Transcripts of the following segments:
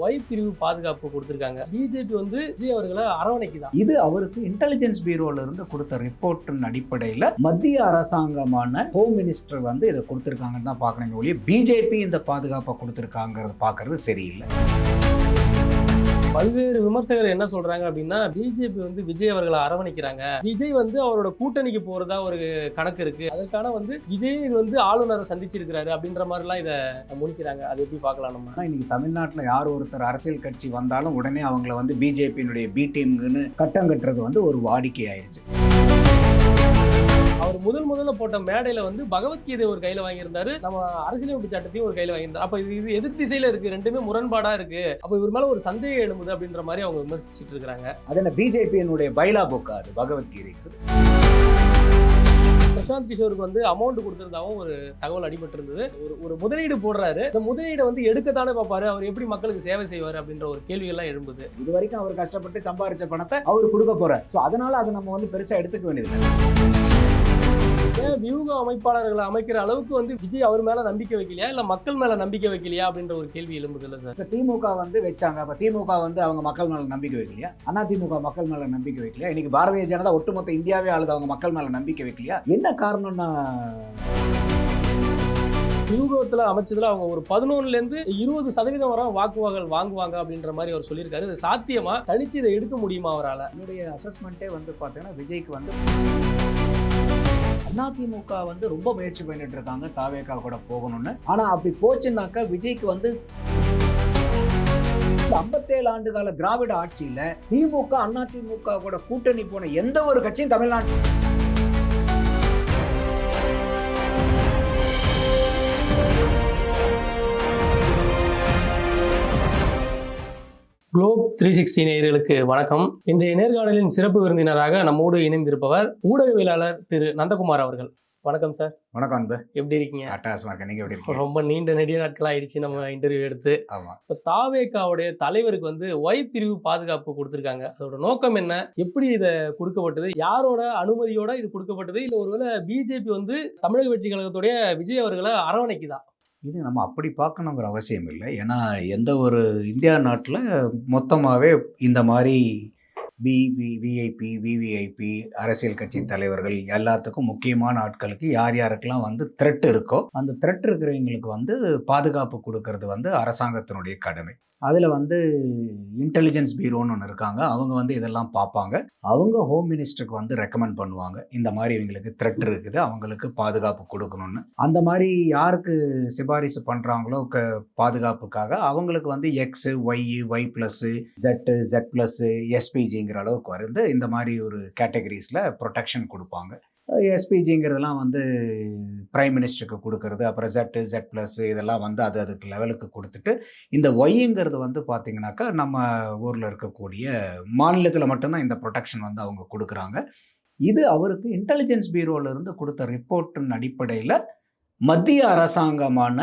Y பிரிவு பாதுகாப்பு கொடுத்திருக்காங்க. பிஜேபி வந்து விஜய் அவர்களை அரவணைக்குதான். இது அவருக்கு இன்டெலிஜென்ஸ் பியூரோல இருந்து கொடுத்த ரிப்போர்ட்டின் அடிப்படையில் மத்திய அரசாங்கமான ஹோம் மினிஸ்டர் வந்து இதை கொடுத்துருக்காங்கன்னு தான் பார்க்கணும் ஒழிய பிஜேபி இந்த பாதுகாப்பை கொடுத்துருக்காங்கிறத பார்க்கறது சரியில்லை. பல்வேறு விமர்சகர் என்ன சொல்றாங்க அப்படின்னா பிஜேபி வந்து விஜய் அவர்களை அரவணைக்கிறாங்க. விஜய் வந்து அவரோட கூட்டணிக்கு போறதா ஒரு கணக்கு இருக்கு. அதற்கான வந்து விஜய் வந்து ஆளுநரை சந்திச்சிருக்கிறாரு அப்படின்ற மாதிரிலாம் இதை முடிக்கிறாங்க அது எப்படி பார்க்கலாம் நம்ம? இன்னைக்கு தமிழ்நாட்டில் யார் ஒருத்தர் அரசியல் கட்சி வந்தாலும் உடனே அவங்கள வந்து பிஜேபியினுடைய பி டீம்னு கட்டம் கட்டுறது வந்து ஒரு வாடிக்கை ஆயிடுச்சு அவர் முதல் முதல்ல போட்ட மேடையில வந்து பகவத்கீதை ஒரு கையில வாங்கியிருந்தாரு. நம்ம அரசியலமைப்பு சட்டத்தையும் ஒரு கையில வாங்கியிருந்தாரு. அப்ப இது இது எதிர் திசையில இருக்கு. ரெண்டுமே முரண்பாடா இருக்கு. அப்ப இவர் மேல ஒரு சந்தேகம் எழும்புது அப்படின்ற மாதிரி அவங்க விமர்சிச்சுட்டு இருக்காங்க. அது என்ன பிஜேபியினுடைய பைலா புக்கா அது பகவத்கீதைக்கு? பிரசாந்த் கிஷோருக்கு வந்து அமௌண்ட் கொடுத்திருந்தாவும் ஒரு தகவல் அடிபட்டு இருந்தது ஒரு ஒரு முதலீடு போடுறாரு. இந்த முதலீடை வந்து எடுக்கத்தானே பார்ப்பாரு. அவர் எப்படி மக்களுக்கு சேவை செய்வார் அப்படின்ற ஒரு கேள்விகள்லாம் எழும்புது. இது வரைக்கும் அவர் கஷ்டப்பட்டு சம்பாரிச்ச பணத்தை அவர் கொடுக்க போறார். ஸோ அதனால அதை நம்ம வந்து பெருசா எடுத்துக்க வேண்டியதில்லை. ஏன் வியூக அமைப்பாளர்களை அமைக்கிற அளவுக்கு வந்து விஜய் அவர் மேல நம்பிக்கை வைக்கலையா? இல்ல மக்கள் மேல நம்பிக்கை வைக்கலையா? அப்படின்ற ஒரு கேள்வி எழும்புது இல்ல சார் திமுக வந்து வச்சாங்க. அப்போ திமுக வந்து அவங்க மக்கள் மேல நம்பிக்கை வைக்கலையா? அண்ணா திமுக மக்கள் மேல நம்பிக்கை வைக்கலையா? இன்னைக்கு பாரதிய ஜனதா ஒட்டுமொத்த இந்தியாவே ஆளுது. அவங்க மக்கள் மேல நம்பிக்கை வைக்கலையா? என்ன காரணம்னா? வியூகத்துல அமைச்சதுல அவங்க ஒரு பதினொன்னுல இருந்து இருபது சதவீதம் வரை வாக்குவாதங்கள் வாங்குவாங்க அப்படின்ற மாதிரி அவர் சொல்லியிருக்காரு. இது சாத்தியமா? தனிச்சு இதை எடுக்க முடியுமா அவரால்? என்னுடைய அசஸ்மெண்ட்டே வந்து பார்த்தீங்கன்னா விஜய்க்கு வந்து அதிமுக வந்து ரொம்ப முயற்சி பண்ணிட்டு இருக்காங்க. தாவேக்கா கூட போகணும்னு. ஆனா அப்படி போச்சுன்னாக்கா விஜய்க்கு வந்து ஐம்பத்தேழு ஆண்டு கால திராவிட ஆட்சியில திமுக அதிமுக கூட கூட்டணி போன எந்த ஒரு கட்சியும் தமிழ்நாட்டு குளோப் த்ரீ சிக்ஸ்டி நேயர்களுக்கு வணக்கம். இன்றைய நேர்காணலின் சிறப்பு விருந்தினராக நம்மோடு இணைந்திருப்பவர் ஊடகவியலாளர் திரு நந்தகுமார் அவர்கள். வணக்கம் சார். வணக்கம் அன்பு. எப்படி இருக்கீங்க? அட்டாசமா இருக்க நீங்க எப்படி இருக்கீங்க? ரொம்ப நீண்ட நெடிய நாட்கள் ஆயிடுச்சு நம்ம இன்டர்வியூ எடுத்து. ஆமா. இப்போ தாவேக்காவுடைய தலைவருக்கு வந்து ஒய் பிரிவு பாதுகாப்பு கொடுத்துருக்காங்க. அதோட நோக்கம் என்ன? எப்படி இதை கொடுக்கப்பட்டது? யாரோட அனுமதியோட இது கொடுக்கப்பட்டது? இல்லை ஒருவேளை பிஜேபி வந்து தமிழக வெற்றி கழகத்துடைய விஜய் அவர்களை அரவணைக்குதா? இது நம்ம அப்படி பார்க்கணுங்கிற அவசியம் இல்லை. ஏன்னா எந்த ஒரு இந்தியா நாட்டில் மொத்தமாகவே இந்த மாதிரி பிபி விஐபி விவிஐபி அரசியல் கட்சி தலைவர்கள் எல்லாத்துக்கும் முக்கியமான ஆட்களுக்கு யார் யாருக்கெல்லாம் வந்து த்ரெட் இருக்கோ அந்த த்ரெட் இருக்கிறவங்களுக்கு வந்து பாதுகாப்பு கொடுக்கறது வந்து அரசாங்கத்தினுடைய கடமை. அதில் வந்து இன்டெலிஜென்ஸ் பீரோன்னு ஒன்று இருக்காங்க. அவங்க வந்து இதெல்லாம் பார்ப்பாங்க. அவங்க ஹோம் மினிஸ்டருக்கு வந்து ரெக்கமெண்ட் பண்ணுவாங்க. இந்த மாதிரி இவங்களுக்கு த்ரெட் இருக்குது. அவங்களுக்கு பாதுகாப்பு கொடுக்கணும்னு. அந்த மாதிரி யாருக்கு சிபாரிசு பண்ணுறாங்களோ க பாதுகாப்புக்காக அவங்களுக்கு வந்து X Y Y plus Z Z plus எஸ்பிஜிங்கிற அளவுக்கு வந்து இந்த மாதிரி ஒரு கேட்டகரிஸில் ப்ரொடெக்ஷன் கொடுப்பாங்க. எஸ்பிஜிங்கிறதெல்லாம் வந்து பிரைம் மினிஸ்டருக்கு கொடுக்கறது அப்புறம் ஜெட் ஜெட் ப்ளஸ் இதெல்லாம் வந்து அது அதுக்கு லெவலுக்கு கொடுத்துட்டு இந்த ஒய்ங்கிறது வந்து பார்த்திங்கனாக்கா நம்ம ஊரில் இருக்கக்கூடிய மாநிலத்தில் மட்டும்தான் இந்த ப்ரொடெக்ஷன் வந்து அவங்க கொடுக்குறாங்க. இது அவருக்கு இன்டெலிஜென்ஸ் பீரோவிலிருந்து கொடுத்த ரிப்போர்ட்டின் அடிப்படையில் மத்திய அரசாங்கமான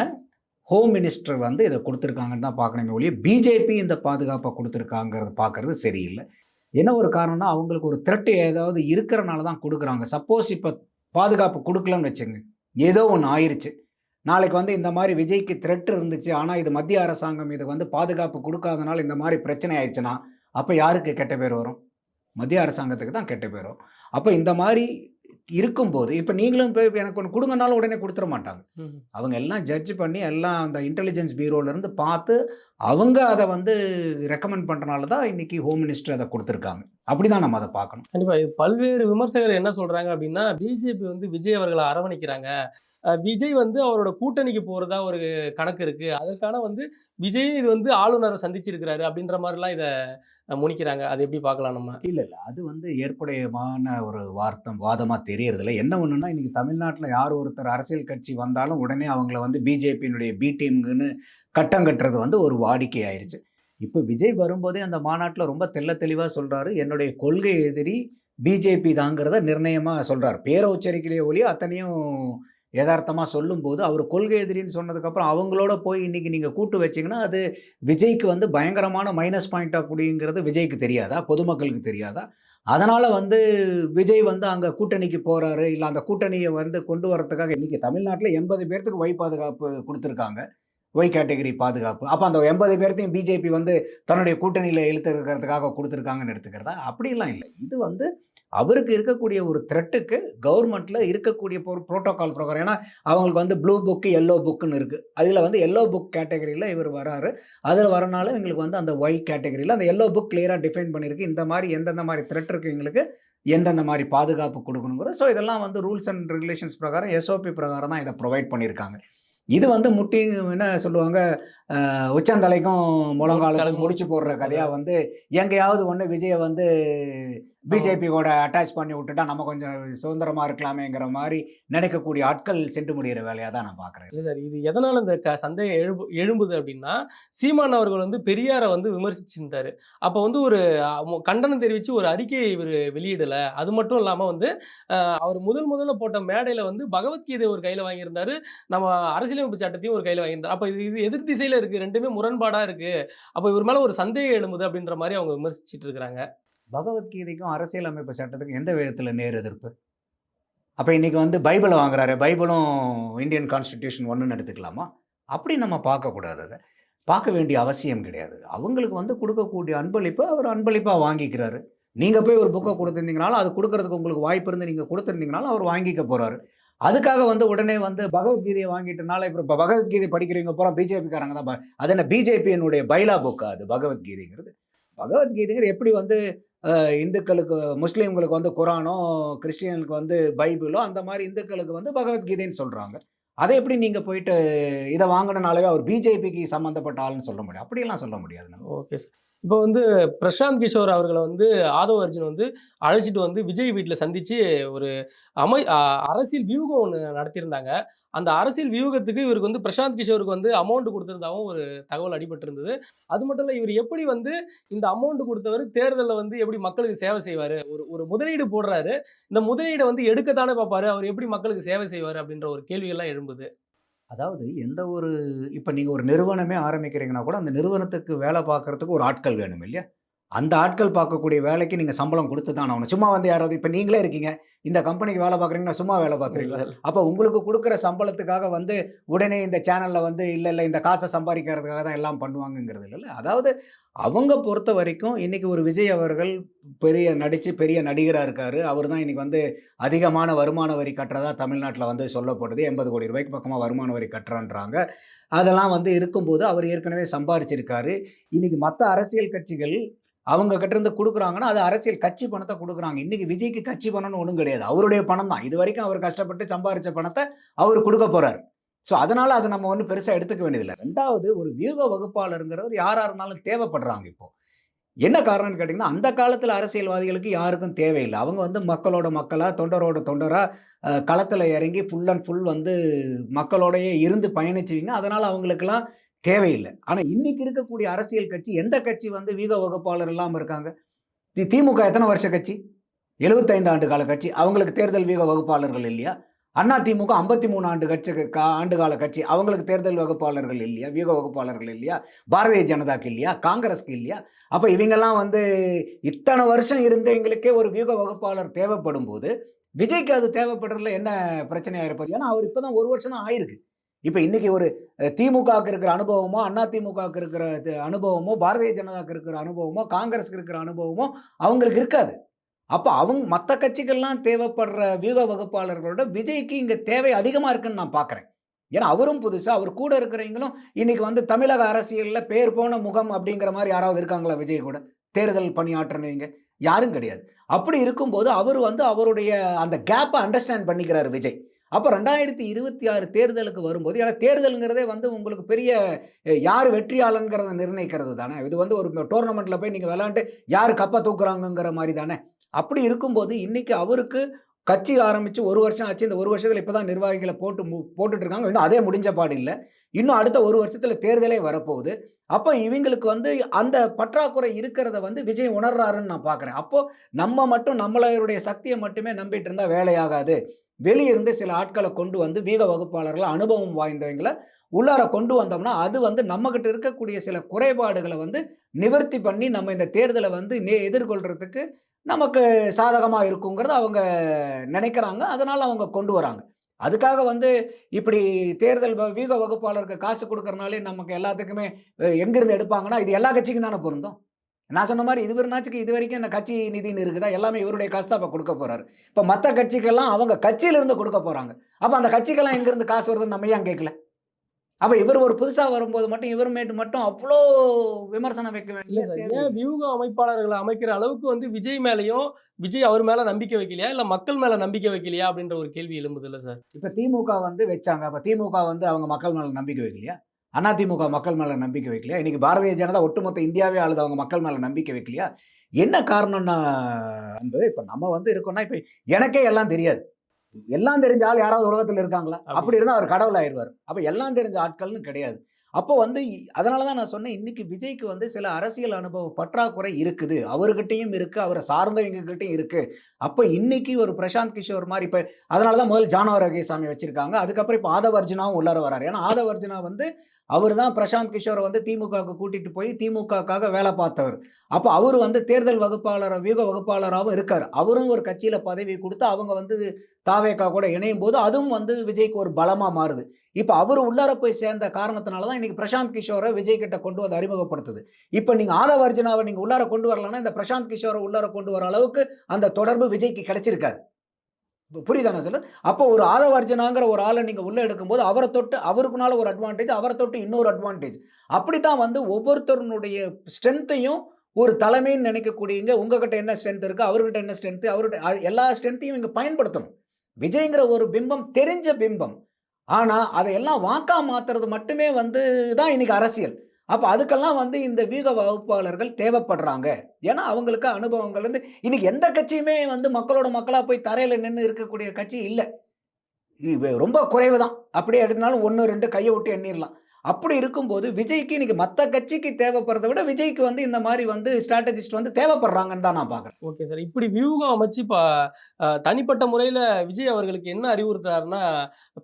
ஹோம் மினிஸ்டர் வந்து இதை கொடுத்துருக்காங்கன்னு தான் பார்க்கணுமே ஒழிய பிஜேபி இந்த பாதுகாப்பை கொடுத்துருக்காங்கிறது பார்க்கறது சரியில்லை. என்ன ஒரு காரணம்னா அவங்களுக்கு ஒரு த்ரெட்டு ஏதாவது இருக்கிறனால தான் கொடுக்குறாங்க. சப்போஸ் இப்போ பாதுகாப்பு கொடுக்கலன்னு வச்சுங்க ஏதோ ஒன்று ஆயிருச்சு. நாளைக்கு வந்து இந்த மாதிரி விஜய்க்கு த்ரெட் இருந்துச்சு. ஆனால் இது மத்திய அரசாங்கம் இதை வந்து பாதுகாப்பு கொடுக்காதனால இந்த மாதிரி பிரச்சனை ஆயிடுச்சுன்னா அப்போ யாருக்கு கெட்ட பேர் வரும்? மத்திய அரசாங்கத்துக்கு தான் கெட்ட பேர் வரும். அப்போ இந்த மாதிரி இருக்கும்போது இப்போ நீங்களும் போய் எனக்கு ஒன்று கொடுங்கனாலும் உடனே கொடுத்துட மாட்டாங்க. அவங்க எல்லாம் ஜட்ஜ் பண்ணி எல்லாம் அந்த இன்டெலிஜென்ஸ் இருந்து பார்த்து அவங்க அதை வந்து ரெக்கமெண்ட் பண்ணுறனால தான் இன்னைக்கு ஹோம் மினிஸ்டர் அதை கொடுத்துருக்காங்க. அப்படி தான் நம்ம அதை பார்க்கணும். கண்டிப்பா. இது பல்வேறு விமர்சகர் என்ன சொல்றாங்க அப்படின்னா பிஜேபி வந்து விஜய் அவர்களை அரவணைக்கிறாங்க. விஜய் வந்து அவரோட கூட்டணிக்கு போறதா ஒரு கணக்கு இருக்கு. அதற்கான வந்து விஜய் இது வந்து ஆளுநரை சந்திச்சிருக்கிறாரு அப்படின்ற மாதிரிலாம் இதை முனிக்கிறாங்க அதை எப்படி பார்க்கலாம் நம்ம? இல்லை இல்லை. அது வந்து ஏற்புடையமான ஒரு வார்த்தம் வாதமாக தெரியறதில்ல. என்ன ஒன்றுனா இன்னைக்கு தமிழ்நாட்டில் யார் ஒருத்தர் அரசியல் கட்சி வந்தாலும் உடனே அவங்கள வந்து பிஜேபியினுடைய பி டீம்னு கட்டம் கட்டுறது வந்து ஒரு வாடிக்கை ஆயிடுச்சு இப்போ விஜய் வரும்போதே அந்த மாநாட்டில் ரொம்ப தெள்ள தெளிவாக சொல்கிறாரு என்னுடைய கொள்கை எதிரி பிஜேபி தாங்கிறத நிர்ணயமாக சொல்கிறார் பேரை உச்சரிக்கலையே ஒழிய அத்தனையும் யதார்த்தமாக சொல்லும்போது அவர் கொள்கை எதிரின்னு சொன்னதுக்கப்புறம் அவங்களோட போய் இன்றைக்கி நீங்கள் கூட்டு வச்சிங்கன்னா அது விஜய்க்கு வந்து பயங்கரமான மைனஸ் பாயிண்ட் அப்படிங்கிறது விஜய்க்கு தெரியாதா? பொதுமக்களுக்கு தெரியாதா? அதனால் வந்து விஜய் வந்து அங்கே கூட்டணிக்கு போகிறாரு இல்லை அந்த கூட்டணியை வந்து கொண்டு வரதுக்காக இன்றைக்கி தமிழ்நாட்டில் எண்பது பேர்த்துக்கு வை பாதுகாப்பு கொடுத்துருக்காங்க. ஒய் கேட்டகரி பாதுகாப்பு. அப்போ அந்த எண்பது பேர்த்தையும் பிஜேபி வந்து தன்னுடைய கூட்டணியில் இழுத்துருக்கிறதுக்காக கொடுத்துருக்காங்கன்னு எடுத்துக்கிறதா? அப்படிலாம் இல்லை. இது வந்து அவருக்கு இருக்கக்கூடிய ஒரு த்ரெட்டுக்கு கவர்மெண்ட்டில் இருக்கக்கூடிய ஒரு ப்ரோட்டோகால் ப்ரோக்ராம். ஏன்னா அவங்களுக்கு வந்து ப்ளூ புக்கு எல்லோ புக்குன்னு இருக்குது அதில் வந்து எல்லோ புக் கேட்டகரியில் இவர் வராரு. அதில் வரனால எங்களுக்கு வந்து அந்த ஒய் கேட்டகரியில் அந்த எல்லோ புக் கிளியராக டிஃபைன் பண்ணியிருக்கு. இந்த மாதிரி எந்தெந்த மாதிரி த்ரெட் இருக்குது எங்களுக்கு எந்தெந்த மாதிரி பாதுகாப்பு கொடுக்கணுங்கிறது. ஸோ இதெல்லாம் வந்து ரூல்ஸ் அண்ட் ரெகுலேஷன்ஸ் பிரகாரம் எஸ்ஓபி பிரகாரம் தான் இதை ப்ரொவைட் பண்ணியிருக்காங்க. இது வந்து முட்டி என்ன சொல்லுவாங்க? உச்சந்தலைக்கும் முழங்காலுக்கும் முடிச்சு போடுற கதையாக வந்து எங்கேயாவது ஒன்று விஜயை வந்து பிஜேபி கூட அட்டாச் பண்ணி விட்டுட்டா நம்ம கொஞ்சம் சுதந்திரமா இருக்கலாமேங்கிற மாதிரி நினைக்கக்கூடிய ஆட்கள் சென்று முடிகிற வேலையாக தான் நான் பார்க்குறேன் இல்லை சார் இது எதனால இந்த க சந்தேகம் எழும்பு எழும்புது அப்படின்னா சீமான் அவர்கள் வந்து பெரியாரை வந்து விமர்சிச்சிருந்தாரு. அப்போ வந்து ஒரு கண்டனம் தெரிவித்து ஒரு அறிக்கையை இவர் வெளியிடலை. அது மட்டும் இல்லாமல் வந்து அவர் முதல் முதல்ல போட்ட மேடையில் வந்து பகவத்கீதை ஒரு கையில் வாங்கியிருந்தாரு. நம்ம அரசியலமைப்பு சட்டத்தையும் ஒரு கையில் வாங்கியிருந்தார். அப்போ இது இது எதிர் திசையில் இருக்குது ரெண்டுமே முரண்பாடாக இருக்குது அப்போ இவர் மேலே ஒரு சந்தேகம் எழும்புது அப்படின்ற மாதிரி அவங்க விமர்சிச்சிட்டு இருக்கிறாங்க. பகவத்கீதைக்கும் அரசியலமைப்பு சட்டத்துக்கும் எந்த விதத்தில் நேர் எதிர்ப்பு? அப்போ இன்றைக்கி வந்து பைபிளை வாங்குறாரு. பைபிளும் இந்தியன் கான்ஸ்டிடியூஷன் ஒன்றுன்னு எடுத்துக்கலாமா? அப்படி நம்ம பார்க்கக்கூடாது அதை. பார்க்க வேண்டிய அவசியம் கிடையாது. அவங்களுக்கு வந்து கொடுக்கக்கூடிய அன்பளிப்பு அவர் அன்பளிப்பாக வாங்கிக்கிறாரு. நீங்கள் போய் ஒரு புக்கை கொடுத்துருந்தீங்கனாலும் அது கொடுக்கறதுக்கு உங்களுக்கு வாய்ப்பு இருந்து நீங்கள் கொடுத்துருந்தீங்கனாலும் அவர் வாங்கிக்க போகிறாரு அதுக்காக வந்து உடனே வந்து பகவத்கீதையை வாங்கிட்டனால இப்போ இப்போ பகவத்கீதை படிக்கிறவங்க பூரா பிஜேபிக்காரங்க தான். அது என்ன பிஜேபியினுடைய பைலா புக்கா அது பகவத்கீதைங்கிறது? பகவத்கீதைங்கிறது எப்படி வந்து இந்துக்களுக்கு முஸ்லீம்களுக்கு வந்து குரானோ கிறிஸ்டியனுக்கு வந்து பைபிளோ அந்த மாதிரி இந்துக்களுக்கு வந்து பகவத்கீதைன்னு சொல்கிறாங்க அதை எப்படி நீங்கள் போயிட்டு இதை வாங்கினாலே அவர் பிஜேபிக்கு சம்மந்தப்பட்ட ஆளுன்னு சொல்ல முடியும்? அப்படியெல்லாம் சொல்ல முடியாது ஓகே சார். இப்போ வந்து பிரசாந்த் கிஷோர் அவர்களை வந்து ஆதவ அர்ஜுன் வந்து அழைச்சிட்டு வந்து விஜய் வீட்டில் சந்தித்து ஒரு அமை அரசியல் வியூகம் ஒன்று நடத்தியிருந்தாங்க. அந்த அரசியல் வியூகத்துக்கு இவருக்கு வந்து பிரசாந்த் கிஷோருக்கு வந்து அமௌண்ட் கொடுத்துருந்தாவும் ஒரு தகவல் அடிபட்டிருந்தது. அது மட்டும் இல்லை இவர் எப்படி வந்து இந்த அமௌண்ட் கொடுத்தவர் தேர்தலில் வந்து எப்படி மக்களுக்கு சேவை செய்வார் ஒரு ஒரு முதலீடு போடுறாரு இந்த முதலீடை வந்து எடுக்கத்தானே பார்ப்பாரு அவர் எப்படி மக்களுக்கு சேவை செய்வார் அப்படின்ற ஒரு கேள்விகள்லாம் எழும்புது. அதாவது எந்த ஒரு இப்போ நீங்கள் ஒரு நிறுவனமே ஆரம்பிக்கிறீங்கன்னா கூட அந்த நிறுவனத்துக்கு வேலை பார்க்கறதுக்கு ஒரு ஆட்கள் வேணும் இல்லையா? அந்த ஆட்கள் பார்க்கக்கூடிய வேலைக்கு நீங்கள் சம்பளம் கொடுத்து தான் ஆகணும். சும்மா வந்து யாராவது இப்போ நீங்களே இருக்கீங்க. இந்த கம்பெனிக்கு வேலை பார்க்குறீங்கன்னா சும்மா வேலை பார்க்குறீங்களா? அப்போ உங்களுக்கு கொடுக்குற சம்பளத்துக்காக வந்து உடனே இந்த சேனலில் வந்து இல்லை இல்லை இந்த காசை சம்பாதிக்கிறதுக்காக தான் எல்லாம் பண்ணுவாங்கங்கிறது இல்லைல்ல? அதாவது அவங்க பொறுத்த வரைக்கும் இன்னைக்கு ஒரு விஜய் அவர்கள் பெரிய நடித்து பெரிய நடிகராக இருக்கார். அவர் தான் இன்னைக்கு வந்து அதிகமான வருமான வரி கட்டுறதா தமிழ்நாட்டில் வந்து சொல்லப்படுது. எண்பது கோடி ரூபாய்க்கு பக்கமாக வருமான வரி கட்டுறான்றாங்க. அதெல்லாம் வந்து இருக்கும்போது அவர் ஏற்கனவே சம்பாரிச்சிருக்காரு. இன்னைக்கு மற்ற அரசியல் கட்சிகள் அவங்க கிட்ட இருந்து கொடுக்குறாங்கன்னா அது அரசியல் கட்சி பணத்தை கொடுக்குறாங்க. இன்னைக்கு விஜய்க்கு கட்சி பணம்னு ஒன்றும் கிடையாது. அவருடைய பணம் தான். இது வரைக்கும் அவர் கஷ்டப்பட்டு சம்பாரிச்ச பணத்தை அவர் கொடுக்க போறார். ஸோ அதனால் அதை நம்ம ஒன்றும் பெருசாக எடுத்துக்க வேண்டியதில்லை. ரெண்டாவது ஒரு வியூக வகுப்பாளருங்கிறவர் யாராக இருந்தாலும் தேவைப்படுறாங்க இப்போ. என்ன காரணம்னு கேட்டிங்கன்னா அந்த காலத்தில் அரசியல்வாதிகளுக்கு யாருக்கும் தேவையில்லை. அவங்க வந்து மக்களோட மக்களாக தொண்டரோட தொண்டராக களத்தில் இறங்கி ஃபுல் அண்ட் ஃபுல் வந்து மக்களோடையே இருந்து பயணிச்சுவீங்க. அதனால் அவங்களுக்கெல்லாம் தேவையில்லை. ஆனால் இன்றைக்கி இருக்கக்கூடிய அரசியல் கட்சி எந்த கட்சி வந்து வீக வகுப்பாளர் இல்லாமல் இருக்காங்க? தி திமுக எத்தனை வருஷ கட்சி? எழுபத்தைந்து ஆண்டு கால கட்சி. அவங்களுக்கு தேர்தல் வீக வகுப்பாளர்கள் இல்லையா? அண்ணா திமுக ஐம்பத்தி மூணு ஆண்டு கட்சி கா- ஆண்டு கால கட்சி. அவங்களுக்கு தேர்தல் வகுப்பாளர்கள் இல்லையா? வியூக வகுப்பாளர்கள் இல்லையா? பாரதிய ஜனதாக்கு இல்லையா? காங்கிரஸ்க்கு இல்லையா? அப்போ இவங்கெல்லாம் வந்து இத்தனை வருஷம் இருந்தவங்களுக்கே ஒரு வியூக வகுப்பாளர் தேவைப்படும் போது விஜய்க்கு அது தேவைப்படுறதுல என்ன பிரச்சனையாக இருப்பது? ஏன்னா அவர் இப்போ தான் ஒரு வருஷம் தான் ஆயிருக்கு. இப்போ இன்னைக்கு ஒரு திமுகவுக்கு இருக்கிற அனுபவமோ அண்ணா திமுகவுக்கு இருக்கிற அனுபவமோ பாரதிய ஜனதாவுக்கு இருக்கிற அனுபவமோ காங்கிரஸுக்கு இருக்கிற அனுபவமோ அவங்களுக்கு இருக்காது. அப்போ அவங்க மற்ற கட்சிகள்லாம் தேவைப்படுற வியூக வகுப்பாளர்களோட விஜய்க்கு இங்கே தேவை அதிகமாக இருக்குன்னு நான் பார்க்குறேன் ஏன்னா அவரும் புதுசாக அவர் கூட இருக்கிறவங்களும் இன்னைக்கு வந்து தமிழக அரசியலில் பேர் போன முகம் அப்படிங்கிற மாதிரி யாராவது இருக்காங்களா விஜய் கூட? தேர்தல் பணியாற்றுனவங்க யாரும் கிடையாது. அப்படி இருக்கும்போது அவர் வந்து அவருடைய அந்த கேப்பை அண்டர்ஸ்டாண்ட் பண்ணிக்கிறார் விஜய். அப்போ ரெண்டாயிரத்தி இருபத்தி ஆறு தேர்தலுக்கு வரும்போது ஏன்னா தேர்தலுங்கிறதே வந்து உங்களுக்கு பெரிய யார் வெற்றியாளங்கிறத நிர்ணயிக்கிறது தானே இது வந்து ஒரு டோர்னமெண்ட்டில் போய் நீங்கள் விளாண்டு யார் கப்பை தூக்குறாங்கங்கிற மாதிரி தானே. அப்படி இருக்கும்போது இன்னைக்கு அவருக்கு கட்சி ஆரம்பித்து ஒரு வருஷம் ஆச்சு. இந்த ஒரு வருஷத்தில் இப்போ தான் நிர்வாகிகளை போட்டு மு போட்டுட்டு இருக்காங்க இன்னும் அதே முடிஞ்ச பாடு இல்லை. இன்னும் அடுத்த ஒரு வருஷத்தில் தேர்தலே வரப்போகுது. அப்போ இவங்களுக்கு வந்து அந்த பற்றாக்குறை இருக்கிறத வந்து விஜய் உணர்றாருன்னு நான் பார்க்குறேன் அப்போ நம்ம மட்டும் நம்மளுடைய சக்தியை மட்டுமே நம்பிட்டு இருந்தால் வேலையாகாது வெளியே இருந்து சில ஆட்களை கொண்டு வந்து வீக வகுப்பாளர்களை அனுபவம் வாய்ந்தவங்களை உள்ளார கொண்டு வந்தோம்னா அது வந்து நம்மக்கிட்ட இருக்கக்கூடிய சில குறைபாடுகளை வந்து நிவர்த்தி பண்ணி நம்ம இந்த தேர்தலை வந்து நே எதிர்கொள்றதுக்கு நமக்கு சாதகமாக இருக்குங்கிறத அவங்க நினைக்கிறாங்க. அதனால் அவங்க கொண்டு வராங்க. அதுக்காக வந்து இப்படி தேர்தல் வீக வகுப்பாளருக்கு காசு கொடுக்கறனாலே நமக்கு எல்லாத்துக்குமே எங்கேருந்து எடுப்பாங்கன்னா இது எல்லா கட்சிக்கும் தானே பொருந்தும். நான் சொன்ன மாதிரி இது நாச்சுக்கு இது வரைக்கும் இந்த கட்சி நிதின்னு இருக்குதா? எல்லாமே இவருடைய காசு தான் இப்போ கொடுக்க போகிறாரு இப்போ மற்ற கட்சிக்கெல்லாம் அவங்க கட்சியிலிருந்து கொடுக்க போகிறாங்க அப்போ அந்த கட்சிக்கெல்லாம் எங்கேருந்து காசு வருதுன்னு நம்ம ஏன் கேட்கல? அப்போ இவர் ஒரு புதுசா வரும்போது மட்டும் இவர் மேட்டு மட்டும் அவ்வளோ விமர்சனம் வைக்க வேண்டிய சார் தேவை ஏன் வியூக அமைப்பாளர்களை அமைக்கிற அளவுக்கு வந்து விஜய் மேலயும் விஜய் அவர் மேல நம்பிக்கை வைக்கலையா? இல்ல மக்கள் மேல நம்பிக்கை வைக்கலையா? அப்படின்ற ஒரு கேள்வி எழும்புது இல்ல சார். இப்போ திமுக வந்து வச்சாங்க. அப்போ திமுக வந்து அவங்க மக்கள் மேல நம்பிக்கை வைக்கலையா? அண்ணா திமுக மக்கள் மேல நம்பிக்கை வைக்கலையா? இன்னைக்கு பாரதிய ஜனதா ஒட்டுமொத்த இந்தியாவே ஆளுது. அவங்க மக்கள் மேல நம்பிக்கை வைக்கலையா? என்ன காரணம்னா இப்போ நம்ம வந்து இருக்கோம்னா இப்போ எனக்கே எல்லாம் தெரியாது. எல்லாம் தெரிஞ்ச ஆள் யாராவது உலகத்தில் இருக்காங்களா? அப்படி. இருந்தால் அவர் கடவுள் ஆயிடுவார். அப்போ எல்லாம் தெரிஞ்ச ஆட்கள்னு கிடையாது. அப்போ வந்து அதனால தான் நான் சொன்னேன் இன்னைக்கு விஜய்க்கு வந்து சில அரசியல் அனுபவ பற்றாக்குறை இருக்குது. அவர்கிட்டயும் இருக்கு அவரை சார்ந்தவங்ககிட்டயும் இருக்கு. அப்போ இன்னைக்கு ஒரு பிரசாந்த் கிஷோர் மாதிரி இப்போ அதனால தான் முதல்ல ஜானவ ரகேசாமி வச்சிருக்காங்க. அதுக்கப்புறம் இப்போ ஆதவர்ஜுனாவும் உள்ளார வராரு. ஏன்னா ஆதவர்ஜுனா வந்து அவர் தான் பிரசாந்த் கிஷோரை வந்து திமுகவுக்கு கூட்டிட்டு போய் திமுகக்காக வேலை பார்த்தவர். அப்போ அவர் வந்து தேர்தல் வகுப்பாளர் வியூக வகுப்பாளராகவும் இருக்கார். அவரும் ஒரு கட்சியில் பதவி கொடுத்து அவங்க வந்து தாவேக்கா கூட இணையும் போது அதுவும் வந்து விஜய்க்கு ஒரு பலமாக மாறுது. இப்போ அவர் உள்ளார போய் சேர்ந்த காரணத்தினால தான் இன்றைக்கி பிரசாந்த் கிஷோரை விஜய் கிட்ட கொண்டு வந்து அறிமுகப்படுத்துது. இப்போ நீங்கள் ஆதவர்ஜுனாவை நீங்கள் உள்ளார கொண்டு வரலன்னா இந்த பிரசாந்த் கிஷோரை உள்ளார கொண்டு வர அளவுக்கு அந்த தொடர்பு விஜய்க்கு கிடைச்சிருக்காது. புரியுதா நான் சொல்ல அப்போ ஒரு ஆதவர்ஜனாங்கிற ஒரு ஆளை நீங்கள் உள்ளே எடுக்கும்போது அவரை தொட்டு அவருக்குனால ஒரு அட்வான்டேஜ் அவரை தொட்டு இன்னொரு அட்வான்டேஜ் அப்படித்தான் வந்து ஒவ்வொருத்தருனுடைய ஸ்ட்ரென்த்தையும் ஒரு தலைமைன்னு நினைக்கக்கூடியவங்க உங்ககிட்ட என்ன ஸ்ட்ரென்த் இருக்கு அவர்கிட்ட என்ன ஸ்ட்ரென்த் அவர்கிட்ட எல்லா ஸ்ட்ரென்த்தையும் இங்கே பயன்படுத்தணும். விஜய்ங்கிற ஒரு பிம்பம் தெரிஞ்ச பிம்பம். ஆனால் அதையெல்லாம் வாக்கா மாத்துறது மட்டுமே வந்து தான் இன்னைக்கு அரசியல். அப்போ அதுக்கெல்லாம் வந்து இந்த வீக வகுப்பாளர்கள் தேவைப்படுறாங்க. ஏன்னா அவங்களுக்கு அனுபவங்கள் வந்து இன்னைக்கு எந்த கட்சியுமே வந்து மக்களோட மக்களாக போய் தரையில் நின்று இருக்கக்கூடிய கட்சி இல்லை. இது ரொம்ப குறைவு தான் அப்படியே எடுத்தாலும் ஒன்று ரெண்டு கையை விட்டு எண்ணிடலாம் அப்படி இருக்கும்போது விஜய்க்கு இன்னைக்கு மற்ற கட்சிக்கு தேவைப்படுறத விட விஜய்க்கு வந்து இந்த மாதிரி வந்து ஸ்ட்ராட்டஜிஸ்ட் வந்து தேவைப்படுறாங்கன்னு தான் நான் பார்க்குறேன் ஓகே சார். இப்படி வியூகம் அமைச்சு இப்போ தனிப்பட்ட முறையில் விஜய் அவர்களுக்கு என்ன அறிவுறுத்துறாருன்னா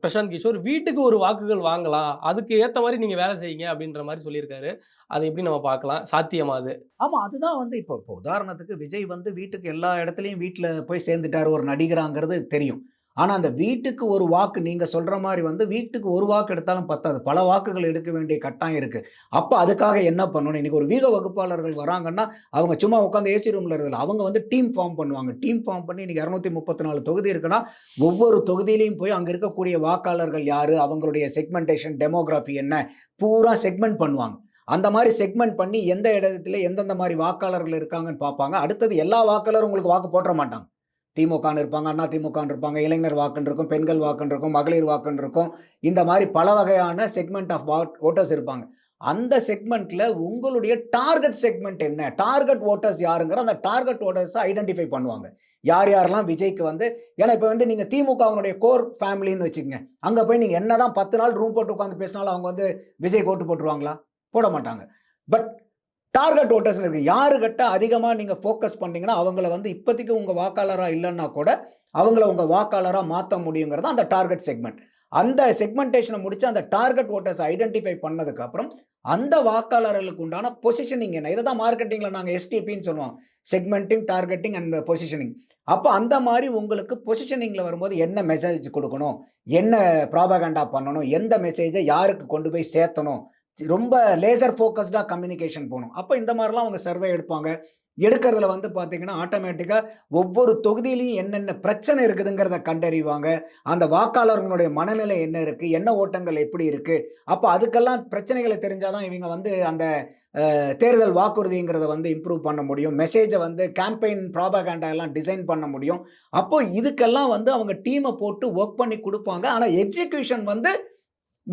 பிரசாந்த் கிஷோர் வீட்டுக்கு ஒரு வாக்குகள் வாங்கலாம் அதுக்கு ஏற்ற மாதிரி நீங்கள் வேலை செய்யுங்க அப்படின்ற மாதிரி சொல்லியிருக்காரு. அதை எப்படி நம்ம பார்க்கலாம்? சாத்தியமா அது? ஆமா அதுதான் வந்து இப்போ இப்போ உதாரணத்துக்கு விஜய் வந்து வீட்டுக்கு எல்லா இடத்துலையும் வீட்டில் போய் சேர்ந்துட்டாரு ஒரு நடிகராங்கிறது தெரியும். ஆனால் அந்த வீட்டுக்கு ஒரு வாக்கு நீங்கள் சொல்கிற மாதிரி வந்து வீட்டுக்கு ஒரு வாக்கு எடுத்தாலும் பத்தாது. பல வாக்குகள் எடுக்க வேண்டிய கட்டாயம் இருக்குது அப்போ அதுக்காக என்ன பண்ணணும்? இன்றைக்கி ஒரு வீக வகுப்பாளர்கள் வராங்கன்னா அவங்க சும்மா உட்காந்து ஏசி ரூமில் இருக்கிறது அவங்க வந்து டீம் ஃபார்ம் பண்ணுவாங்க. டீம் ஃபார்ம் பண்ணி இன்றைக்கி இரநூத்தி முப்பத்தி நாலு தொகுதி இருக்குன்னா ஒவ்வொரு தொகுதியிலையும் போய் அங்கே இருக்கக்கூடிய வாக்காளர்கள் யார்? அவங்களுடைய செக்மெண்டேஷன் டெமோகிராஃபி என்ன? பூரா செக்மெண்ட் பண்ணுவாங்க. அந்த மாதிரி செக்மெண்ட் பண்ணி எந்த இடத்துல எந்தெந்த மாதிரி வாக்காளர்கள் இருக்காங்கன்னு பார்ப்பாங்க. அடுத்தது எல்லா வாக்காளரும் உங்களுக்கு வாக்கு போட்டுற மாட்டாங்க. திமுகன்னு இருப்பாங்க அண்ணா திமுகன்னு இருப்பாங்க இளைஞர் வாக்குன்னு இருக்கும் பெண்கள் வாக்குன்னு இருக்கும் மகளிர் வாக்குன்னு இருக்கும். இந்த மாதிரி பல வகையான செக்மெண்ட் ஆஃப் ஓட்டர்ஸ் இருப்பாங்க. அந்த செக்மெண்ட்ல உங்களுடைய டார்கெட் செக்மெண்ட் என்ன? டார்கெட் ஓட்டர்ஸ் யாருங்கிற அந்த டார்கெட் ஓட்டர்ஸை ஐடென்டிஃபை பண்ணுவாங்க. யார் யாரெல்லாம் விஜய்க்கு வந்து ஏன்னா இப்போ வந்து நீங்கள் திமுகவினுடைய கோர் ஃபேமிலின்னு வச்சுக்கோங்க. அங்கே போய் நீங்கள் என்ன தான் பத்து நாள் ரூம் போட்டு உட்காந்து பேசினாலும் அவங்க வந்து விஜய் ஓட்டு போட்டுருவாங்களா? போட மாட்டாங்க. பட் டார்கெட் ஓட்டர்ஸ் இருக்கு. யாருக்கிட்ட அதிகமாக நீங்கள் ஃபோக்கஸ் பண்ணீங்கன்னா அவங்கள வந்து இப்போதைக்கு உங்கள் வாக்காளராக இல்லைன்னா கூட அவங்கள உங்கள் வாக்காளராக மாற்ற முடியுங்கிறது அந்த டார்கெட் செக்மெண்ட் அந்த செக்மெண்டேஷனை முடிச்சு அந்த டார்கெட் ஓட்டர்ஸ் ஐடென்டிஃபை பண்ணதுக்கு அப்புறம் அந்த வாக்காளர்களுக்கு உண்டான பொசிஷனிங் என்ன? இதை தான் மார்க்கெட்டிங்கில் நாங்கள் எஸ்டிபின்னு சொல்லுவோம். செக்மெண்டிங் டார்கெட்டிங் அண்ட் பொசிஷனிங் அப்போ அந்த மாதிரி உங்களுக்கு பொசிஷனிங்கில் வரும்போது என்ன மெசேஜ் கொடுக்கணும்? என்ன ப்ராபகண்டா பண்ணணும்? எந்த மெசேஜை யாருக்கு கொண்டு போய் சேர்த்தணும்? ரொம்ப லேசர் ஃபோக்கஸ்டாக கம்யூனிகேஷன் போகணும். அப்போ இந்த மாதிரிலாம் அவங்க சர்வே எடுப்பாங்க. எடுக்கிறதுல வந்து பார்த்தீங்கன்னா ஆட்டோமேட்டிக்காக ஒவ்வொரு தொகுதியிலையும் என்னென்ன பிரச்சனை இருக்குதுங்கிறத கண்டறிவாங்க. அந்த வாக்காளர்களுடைய மனநிலை என்ன இருக்குது என்ன ஓட்டங்கள் எப்படி இருக்குது அப்போ அதுக்கெல்லாம் பிரச்சனைகளை தெரிஞ்சாதான் இவங்க வந்து அந்த தேர்தல் வாக்குறுதிங்கிறத வந்து இம்ப்ரூவ் பண்ண முடியும். மெசேஜை வந்து கேம்பெயின் ப்ராபகேண்டா எல்லாம் டிசைன் பண்ண முடியும். அப்போ இதுக்கெல்லாம் வந்து அவங்க டீமை போட்டு ஒர்க் பண்ணி கொடுப்பாங்க. ஆனால் எக்ஸிக்யூஷன் வந்து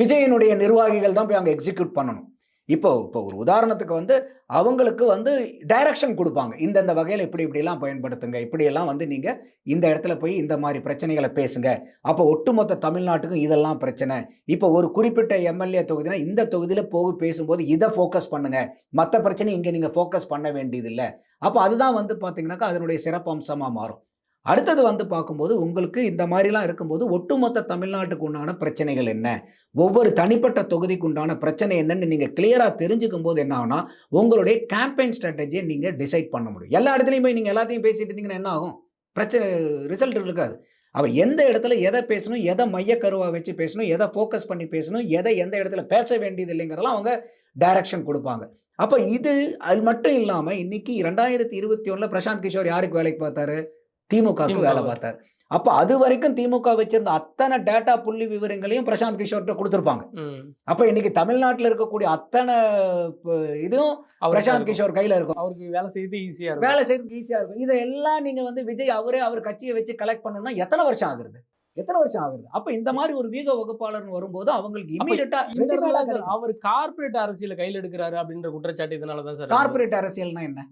விஜயனுடைய நிர்வாகிகள் தான் போய் அங்கே எக்ஸிக்யூட் பண்ணணும். இப்போ இப்போ ஒரு உதாரணத்துக்கு வந்து அவங்களுக்கு வந்து டைரக்ஷன் கொடுப்பாங்க. இந்தந்த வகையில் இப்படி இப்படிலாம் பயன்படுத்துங்க. இப்படியெல்லாம் வந்து நீங்கள் இந்த இடத்துல போய் இந்த மாதிரி பிரச்சனைகளை பேசுங்க. அப்போ ஒட்டுமொத்த தமிழ்நாட்டுக்கும் இதெல்லாம் பிரச்சனை. இப்போ ஒரு குறிப்பிட்ட எம்எல்ஏ தொகுதினா இந்த தொகுதியில் போய் பேசும்போது இதை ஃபோக்கஸ் பண்ணுங்க. மற்ற பிரச்சனை இங்கே நீங்கள் ஃபோக்கஸ் பண்ண வேண்டியதில்லை. அப்போ அதுதான் வந்து பார்த்தீங்கன்னாக்கா அதனுடைய சிறப்பு அம்சமாக மாறும். அடுத்தது வந்து பார்க்கும்போது உங்களுக்கு இந்த மாதிரிலாம் இருக்கும்போது ஒட்டுமொத்த தமிழ்நாட்டுக்கு உண்டான பிரச்சனைகள் என்ன? ஒவ்வொரு தனிப்பட்ட தொகுதிக்கு உண்டான பிரச்சனை என்னன்னு நீங்கள் கிளியராக தெரிஞ்சுக்கும் போது என்ன ஆகும்னா உங்களுடைய கேம்பெயின் ஸ்ட்ராட்டஜியை நீங்கள் டிசைட் பண்ண முடியும். எல்லா இடத்துலையும் போய் நீங்கள் எல்லாத்தையும் பேசிட்டு இருந்தீங்கன்னா என்ன ஆகும்? பிரச்சனை ரிசல்ட் இருக்காது. அவள் எந்த இடத்துல எதை பேசணும் எதை மையக்கருவாக வச்சு பேசணும் எதை ஃபோக்கஸ் பண்ணி பேசணும் எதை எந்த இடத்துல பேச வேண்டியது இல்லைங்கிறதெல்லாம் அவங்க டைரக்ஷன் கொடுப்பாங்க. அப்போ இது அது மட்டும் இல்லாமல் இன்னைக்கு ரெண்டாயிரத்தி இருபத்தி ஒன்றில் பிரசாந்த் கிஷோர் யாருக்கு வேலைக்கு பார்த்தாரு? திமுகவுக்கு திமுக. வேலை பார்த்தாரு. அப்ப அது வரைக்கும் திமுக வச்சிருந்த அத்தனை டேட்டா புள்ளி விவரங்களையும் பிரசாந்த் கிஷோர்கிட்ட கொடுத்துருப்பாங்க. அப்ப இன்னைக்கு தமிழ்நாட்டுல இருக்கக்கூடிய அத்தனை இதுவும் பிரசாந்த். கிஷோர் கையில இருக்கும். அவருக்கு வேலை செய்து ஈஸியா இருக்கும். வேலை செய்யறதுக்கு ஈஸியா இருக்கும். இதெல்லாம் நீங்க வந்து விஜய் அவரே அவர் கட்சியை வச்சு கலெக்ட் பண்ணணும்னா எத்தனை வருஷம் ஆகுறது? எத்தனை வருஷம் ஆகுது அப்ப இந்த மாதிரி ஒரு வீக வகுப்பாளர் வரும்போது அவங்களுக்கு இமீடியட்டா அவர் கார்ப்பரேட் அரசியல கையில் எடுக்கிறாரு அப்படின்ற குற்றச்சாட்டு இதனால தான் சார் கார்பரேட் அரசியல்னா என்ன?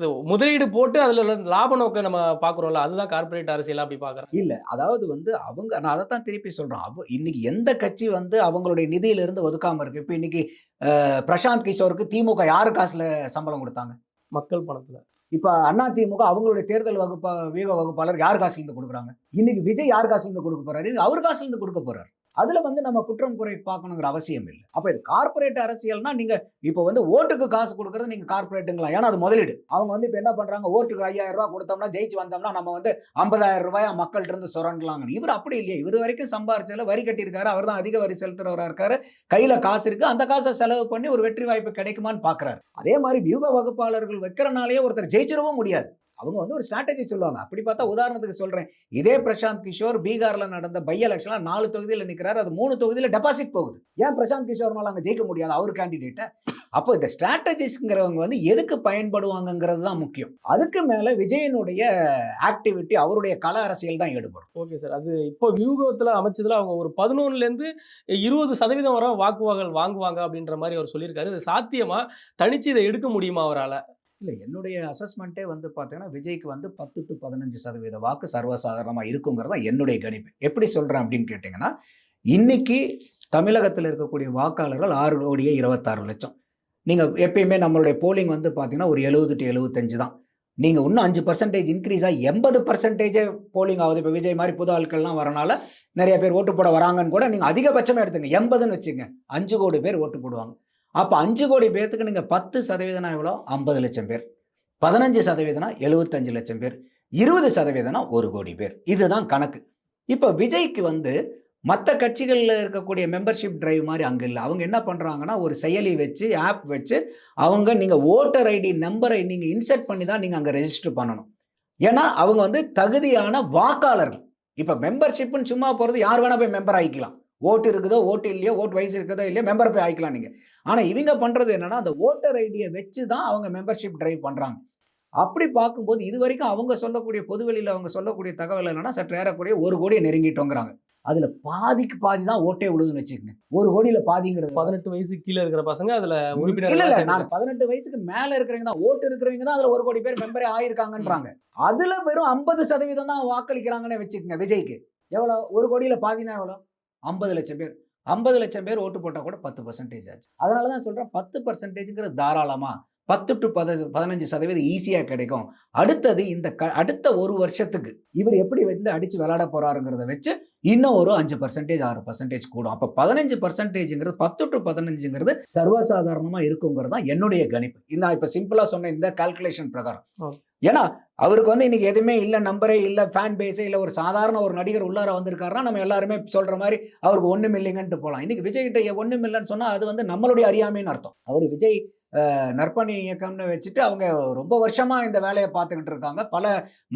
இது முதலீடு போட்டு அதுல லாப நோக்க நம்ம பாக்குறோம்ல அதுதான் கார்ப்பரேட் அரசியல் அப்படி பாக்குறேன். இல்ல அதாவது வந்து அவங்க நான் அதை தான் திருப்பி சொல்றேன். அவ இன்னைக்கு எந்த கட்சி வந்து அவங்களுடைய நிதியில இருந்து ஒதுக்காம இருக்கு? இப்ப இன்னைக்கு பிரசாந்த் கிஷோருக்கு திமுக யாரு காசுல சம்பளம் கொடுத்தாங்க? மக்கள் பணத்துல. இப்ப அண்ணா திமுக அவங்களுடைய தேர்தல் வகுப்பா வீக வகுப்பாளர் யார் காசுல இருந்து கொடுக்குறாங்க? இன்னைக்கு விஜய் யார் காசுல இருந்து கொடுக்க போறாரு? அவர் காசுல இருந்து கொடுக்க போறாரு. அதுல வந்து நம்ம குற்றம் குறை பார்க்கணுங்கிற அவசியம் இல்லை. அப்ப இது கார்ப்பரேட் அரசியல்னா நீங்க இப்ப வந்து ஓட்டுக்கு காசு கொடுக்கறது நீங்க கார்ப்பரேட்டுங்களா ஏன்னா அது முதலீடு. அவங்க வந்து இப்ப என்ன பண்றாங்க? ஓட்டுக்கு ஐயாயிரம் ரூபாய் கொடுத்தோம்னா ஜெயிச்சு வந்தோம்னா நம்ம வந்து ஐம்பதாயிரம் ரூபாய் மக்கள்கிட்ட இருந்து சுரண்டலாங்க இவர் அப்படி இல்லையே. இவர் வரைக்கும் சம்பாரிச்சதுல வரி கட்டியிருக்காரு. அவர் தான் அதிக வரி செலுத்துறவரா இருக்காரு. கையில காசு இருக்கு. அந்த காசை செலவு பண்ணி ஒரு வெற்றி வாய்ப்பு கிடைக்குமான்னு பாக்குறாரு. அதே மாதிரி வியூக வகுப்பாளர்கள் வைக்கிறனாலேயே ஒருத்தர் ஜெயிச்சிடவும் முடியாது. அவங்க வந்து ஒரு ஸ்ட்ராட்டஜி சொல்லுவாங்க. அப்படி பார்த்தா உதாரணத்துக்கு சொல்கிறேன் இதே பிரசாந்த் கிஷோர் பீகாரில் நடந்த பை எலெக்ஷனில் நாலு தொகுதியில் நிற்கிறார் அது மூணு தொகுதியில் டெபாசிட் போகுது. ஏன் பிரசாந்த் கிஷோர்னால அங்கே ஜெயிக்க முடியாது? அவர் கேண்டிடேட்டை அப்போ இந்த ஸ்ட்ராட்டஜிஸ்ங்கிறவங்க வந்து எதுக்கு பயன்படுவாங்கங்கிறது தான் முக்கியம். அதுக்கு மேலே விஜயனுடைய ஆக்டிவிட்டி அவருடைய கல அரசியல் தான் ஈடுபடும். Okay sir. அது இப்போ வியூகத்தில் அமைச்சதில் அவங்க ஒரு பதினொன்னுலேருந்து இருபது சதவீதம் வர வாக்குவாதங்கள் வாங்குவாங்க அப்படின்ற மாதிரி அவர் சொல்லியிருக்காரு. இது சாத்தியமாக தனிச்சு இதை எடுக்க முடியுமா அவரால்? இல்லை என்னுடைய அசஸ்மெண்ட்டே வந்து பார்த்தீங்கன்னா விஜய்க்கு வந்து பத்து டு பதினஞ்சு சதவீத வாக்கு சர்வசாதாரணமாக இருக்குங்கிறது தான் என்னுடைய கணிப்பு. எப்படி சொல்கிறேன் அப்படின்னு கேட்டிங்கன்னா இன்னைக்கு தமிழகத்தில் இருக்கக்கூடிய வாக்காளர்கள் ஆறு கோடியே இருபத்தாறு லட்சம். நீங்கள் எப்பயுமே நம்மளுடைய போலிங் வந்து பார்த்தீங்கன்னா ஒரு எழுபது டு எழுபத்தஞ்சு தான். நீங்கள் இன்னும் அஞ்சு பர்சன்டேஜ் இன்க்ரீஸ் ஆகி எண்பது பர்சன்டேஜே போலிங் ஆகுது. இப்போ விஜய் மாதிரி புது ஆட்கள்லாம் வரனால நிறைய பேர் ஓட்டு போட வராங்கன்னு கூட நீங்கள் அதிகபட்சமாக எடுத்துங்க. எண்பதுன்னு வச்சுங்க அஞ்சு கோடி பேர் ஓட்டு போடுவாங்க. அப்போ அஞ்சு கோடி பேர்த்துக்கு நீங்கள் பத்து சதவீதம்னா எவ்வளோ? ஐம்பது லட்சம் பேர். பதினஞ்சு சதவீதம்னா எழுபத்தஞ்சு லட்சம் பேர். இருபது சதவீதம்னா ஒரு கோடி பேர். இதுதான் கணக்கு. இப்போ விஜய்க்கு வந்து மற்ற கட்சிகளில் இருக்கக்கூடிய மெம்பர்ஷிப் டிரைவ் மாதிரி அங்கே இல்லை. அவங்க என்ன பண்ணுறாங்கன்னா ஒரு செயலி வச்சு ஆப் வச்சு அவங்க நீங்கள் ஓட்டர் ஐடி நம்பரை நீங்கள் இன்சர்ட் பண்ணி தான் நீங்கள் அங்கே ரெஜிஸ்டர் பண்ணணும். ஏன்னா அவங்க வந்து தகுதியான வாக்காளர்கள். இப்போ மெம்பர்ஷிப்புன்னு சும்மா போகிறது யார் வேணால் போய் மெம்பர் ஆகிக்கலாம் ஓட்டு இருக்குதோ ஓட்டு இல்லையோ ஓட்டு வயசு இருக்குதோ இல்லையோ மெம்பர் போய் ஆகிக்கலாம் நீங்கள் ஆனால் இவங்க பண்ணுறது என்னன்னா அந்த ஓட்டர் ஐடியை வச்சு தான் அவங்க மெம்பர்ஷிப் டிரைவ் பண்ணுறாங்க அப்படி பார்க்கும்போது இது வரைக்கும் அவங்க சொல்லக்கூடிய பொதுவெளியில் அவங்க சொல்லக்கூடிய தகவல் என்னன்னா சற்று ஏறக்கூடிய ஒரு கோடியை நெருங்கிட்டோங்கிறாங்க. அதில் பாதிக்கு பாதி தான் ஓட்டே விழுதுன்னு வச்சுக்கோங்க. ஒரு கோடியில் பாதிங்கிறது பதினெட்டு வயசு கீழே இருக்கிற பசங்க அதுல இல்ல இல்ல உறுப்பினர் நான் பதினெட்டு வயசுக்கு மேல இருக்கிறவங்க தான் ஓட்டு இருக்கிறவங்க தான் அதுல ஒரு கோடி பேர் மெம்பரே ஆயிருக்காங்கன்றாங்க. அதுல வெறும் ஐம்பது சதவீதம் தான் வாக்களிக்கிறாங்கன்னு வச்சுக்கோங்க விஜய்க்கு. எவ்வளவு ஒரு கோடியில பாதினா எவ்வளோ? ஐம்பது லட்சம் பேர். ஐம்பது லட்சம் பேர் ஓட்டு போட்டால் கூட பத்து பர்சன்டேஜ் ஆச்சு. அதனால தான் சொல்கிறேன் பத்து பர்சன்டேஜுங்கிறது தாராளமாக பத்து டு பத பதினஞ்சு சதவீதம் ஈஸியாக கிடைக்கும். அடுத்தது இந்த க அடுத்த ஒரு வருஷத்துக்கு இவர் எப்படி வந்து அடித்து விளையாட போகிறாருங்கிறத வச்சு இன்னும் ஒரு அஞ்சு பர்சன்டேஜ் ஆறு பர்சன்டேஜ் கூடும். அப்போ பதினஞ்சு பர்சன்டேஜ்ங்கிறது பத்து டு பதினஞ்சுங்கிறது சர்வசாதாரணமாக இருக்குங்கிறது தான் என்னுடைய கணிப்பு. இந்த இப்போ சிம்பிளாக சொன்ன இந்த கால்குலேஷன் பிரகாரம். ஏன்னா அவருக்கு வந்து இன்னைக்கு எதுவுமே இல்லை நம்பரே இல்லை ஃபேன் பேஸே இல்லை ஒரு சாதாரண ஒரு நடிகர் உள்ளார வந்திருக்காருன்னா நம்ம எல்லாருமே சொல்ற மாதிரி அவருக்கு ஒன்றும் இல்லைங்கன்ட்டு போகலாம் இன்னைக்கு விஜய் கிட்ட ஒன்றும் இல்லைன்னு சொன்னால் அது வந்து நம்மளுடைய அறியாமைன்னு அர்த்தம். அவர் விஜய் நற்பணி இயக்கம்னு வச்சுட்டு அவங்க ரொம்ப வருஷமா இந்த வேலையை பார்த்துக்கிட்டு இருக்காங்க. பல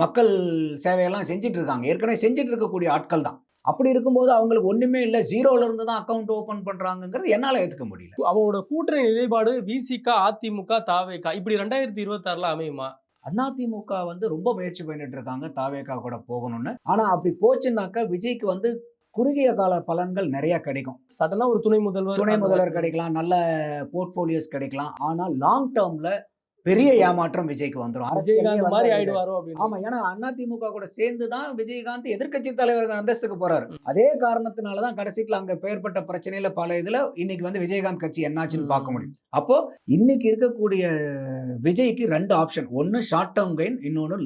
மக்கள் சேவையெல்லாம் செஞ்சுட்டு இருக்காங்க. ஏற்கனவே செஞ்சுட்டு இருக்கக்கூடிய ஆட்கள் தான். அப்படி இருக்கும்போது அவங்களுக்கு ஒண்ணுமே இல்லை ஜீரோல இருந்து தான் அக்கௌண்ட் ஓபன் பண்றாங்கங்கிறது என்னால ஏத்துக்க முடியல. அவங்களோட கூட்டணி நிலைப்பாடு விசிக அதிமுக தாவேகா இப்படி ரெண்டாயிரத்தி இருபத்தாறுல அமையுமா? அதிமுக வந்து ரொம்ப முயற்சி பண்ணிட்டு இருக்காங்க தாவேக்கா கூட போகணும்னு. ஆனா அப்படி போச்சுன்னாக்கா விஜய்க்கு வந்து குறுகிய கால பலன்கள் நிறைய கிடைக்கும். சடனா ஒரு துணை முதல்வர் துணை முதல்வர். கிடைக்கலாம் நல்ல போர்ட்போலியோஸ் கிடைக்கலாம். ஆனா லாங் டேர்ம்ல பெரிய ஏமாற்றம் விஜய்க்கு வந்துடும் விஜயகாந்த் மாதிரி ஆயிடுவாரோ அப்படின்னு. ஆமா ஏன்னா அதிமுக கூட சேர்ந்து தான் விஜயகாந்த் எதிர்க்கட்சி தலைவர் அந்தஸ்துக்கு போறாரு. அதே காரணத்தினால தான் கடைசிக்குள்ள அங்க பெயர்பட்ட பிரச்சனையில பல இதுல இன்னைக்கு வந்து விஜயகாந்த் கட்சி என்னாச்சுன்னு பார்க்க முடியும். அப்போ இன்னைக்கு இருக்கக்கூடிய விஜய்க்கு ரெண்டு ஆப்ஷன். ஒன்னு ஷார்ட் டேர்ம் கெயின் இன்னொன்னு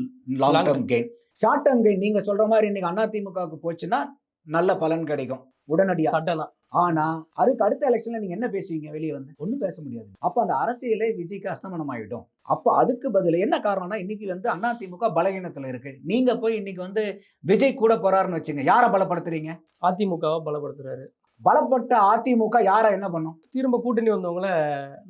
long term gain short term gain நீங்க சொல்ற மாதிரி இன்னைக்கு அதிமுகவுக்கு போச்சுன்னா நல்ல பலன் கிடைக்கும். உடனடியா. சடனா ஆனா அதுக்கு அடுத்த எலெக்ஷன்ல நீங்க என்ன பேசுவீங்க? வெளியே வந்து. ஒண்ணும் பேச முடியாது. அப்ப அந்த அரசியலே விஜய்க்கு அஸ்தமனம் ஆயிடும் அப்ப அதுக்கு பதில் என்ன காரணம்னா இன்னைக்கு வந்து அதிமுக பலகீனத்துல இருக்கு. நீங்க போய் இன்னைக்கு வந்து விஜய் கூட போறாருன்னு வச்சுங்க. யாரை பலப்படுத்துறீங்க? அதிமுகவை பலப்படுத்துறாரு. பலப்பட்ட அதிமுக யாரை என்ன பண்ணும்? திரும்ப கூட்டணி வந்தவங்கள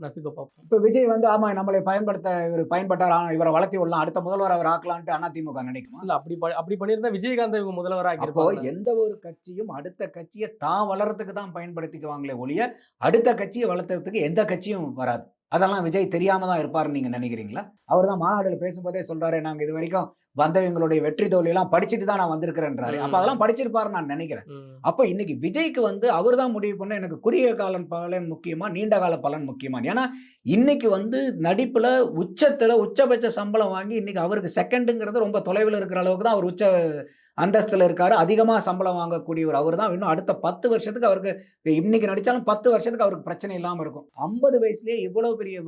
நசுக்க பார்ப்போம். இப்ப விஜய் வந்து ஆமா நம்மளை பயன்படுத்த இவர் பயன்பட்டார் இவரை வளர்த்தி விடலாம் அடுத்த முதல்வர் அவர் ஆக்கலான்ட்டு அதிமுக நினைக்குமா? இல்ல அப்படி அப்படி பண்ணியிருந்தா விஜயகாந்த் இவங்க முதல்வராக அப்போ எந்த ஒரு கட்சியும் அடுத்த கட்சியை தான் வளர்றதுக்கு தான் பயன்படுத்திக்குவாங்களே ஒழிய அடுத்த கட்சியை வளர்த்துறதுக்கு எந்த கட்சியும் வராது. அதெல்லாம் விஜய் தெரியாம தான் இருப்பாருன்னு நீங்க நினைக்கிறீங்களா? அவர் தான் மாநாடுல பேசும்போதே சொல்றாரு நாங்க இது வரைக்கும் வந்தவங்களுடைய வெற்றி தோல்வி எல்லாம் படிச்சுட்டு தான் நான் வந்திருக்கிறேன்றாரு. அப்ப அதெல்லாம் படிச்சிருப்பாருன்னு நான் நினைக்கிறேன். அப்போ இன்னைக்கு விஜய்க்கு வந்து அவர் தான் முடிவு பண்ண எனக்கு குறுகிய காலம் பலன் முக்கியமா நீண்ட கால பலன் முக்கியமா ஏன்னா இன்னைக்கு வந்து நடிப்புல உச்சத்துல உச்சபட்ச சம்பளம் வாங்கி இன்னைக்கு அவருக்கு செகண்டுங்கிறது ரொம்ப தொலைவில் இருக்கிற அளவுக்கு தான் அவர் உச்ச அந்தஸ்துல இருக்காரு. அதிகமா சம்பளம் வாங்கக்கூடியவர் அவர் தான் இன்னும் அடுத்த பத்து வருஷத்துக்கு அவருக்கு இன்னைக்கு நடிச்சாலும் பத்து வருஷத்துக்கு அவருக்கு பிரச்சனை இல்லாம இருக்கும். ஐம்பது வயசுலயே இவ்வளவு பெரிய